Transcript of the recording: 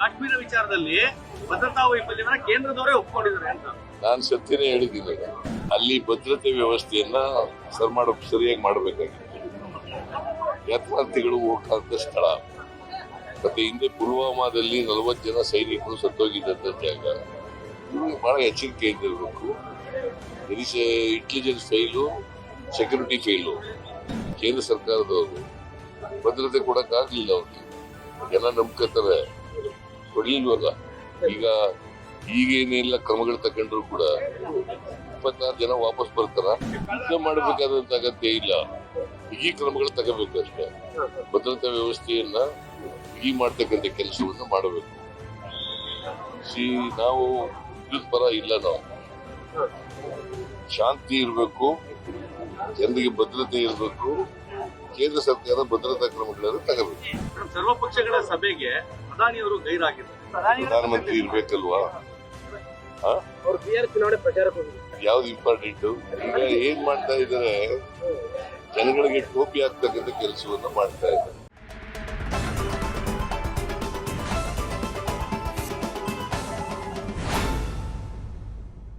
ಕಾಶ್ಮೀರ ವಿಚಾರದಲ್ಲಿ ಭದ್ರತಾ ವೈಫಲ್ಯವನ್ನ ಕೇಂದ್ರದವರೇ ಒಪ್ಕೊಂಡಿದ್ದಾರೆ ಅಂತ. ನಾನು ಸತ್ಯನೇ ಹೇಳಿದ್ದೀನಿ. ಅಲ್ಲಿ ಭದ್ರತೆ ವ್ಯವಸ್ಥೆಯನ್ನ ಸರ್ ಮಾಡ ಸರಿಯಾಗಿ ಮಾಡಬೇಕಾಗಿತ್ತು. ಯಾತ್ರಾರ್ಥಿಗಳು ಹೋಗ್ತಾ ಸ್ಥಳ. ಮತ್ತೆ ಹಿಂದೆ ಪುಲ್ವಾಮಾದಲ್ಲಿ ನಲವತ್ತು ಜನ ಸೈನಿಕರು ಸತ್ತೋಗಿದ್ದಂತ ಜಾಗ. ಇವ್ರಿಗೆ ಬಹಳ ಎಚ್ಚರಿಕೆಯಿಂದ ಇರಬೇಕು is intelligence file, security file. ಕೇಂದ್ರ ಸರ್ಕಾರದವರು. ಭದ್ರತೆ ಕೊಡಕ್ಕಾಗ್ಲಿಲ್ಲ ಅವ್ರಿಗೆ. ಜನ ನಂಬ್ಕೋತಾರೆ. ಕೊಡ್ಲಿಲ್ವಲ್ಲ ಈಗ ಈಗೇನೆಲ್ಲ ಕ್ರಮಗಳು ತಗೊಂಡ್ರು ಕೂಡ ಇಪ್ಪತ್ತಾರು ಜನ ವಾಪಸ್ ಬರ್ತಾರ? ಮಾಡಬೇಕಾದಂತ ಅಗತ್ಯ ಇಲ್ಲ. ಬಿಗಿ ಕ್ರಮಗಳು ತಗೋಬೇಕು ಅಷ್ಟೇ. ಭದ್ರತಾ ವ್ಯವಸ್ಥೆಯನ್ನ ಬಿಗಿ ಮಾಡ್ತಕ್ಕಂಥ ಕೆಲಸವನ್ನು ಮಾಡಬೇಕು. ನಾವು ವಿದ್ಯುತ್ ಪರ ಇಲ್ಲ ನಾವು. ಶಾಂತಿ ಇರಬೇಕು, ಜನರಿಗೆ ಭದ್ರತೆ ಇರಬೇಕು, ಕೇಂದ್ರ ಸರ್ಕಾರ ಭದ್ರತಾ ಕ್ರಮಗಳನ್ನು ತಗೋಬೇಕು. ಸರ್ವಪಕ್ಷಗಳ ಸರ್ವ ಪಕ್ಷಗಳ ಸಭೆಗೆ ಪ್ರಧಾನಿಯವರು ಗೈರಾಗಿದ್ದಾರೆ. ಪ್ರಧಾನಮಂತ್ರಿ ಇರ್ಬೇಕಲ್ವಾ? ಯಾವ್ದು ಇಂಪಾರ್ಟೆಂಟ್ ಏನ್ ಮಾಡ್ತಾ ಇದಾರೆ ಜನಗಳಿಗೆ ಟೋಪಿ ಆಗ್ತಕ್ಕಂಥ ಕೆಲಸವನ್ನ ಮಾಡ್ತಾ ಇದ್ದಾರೆ.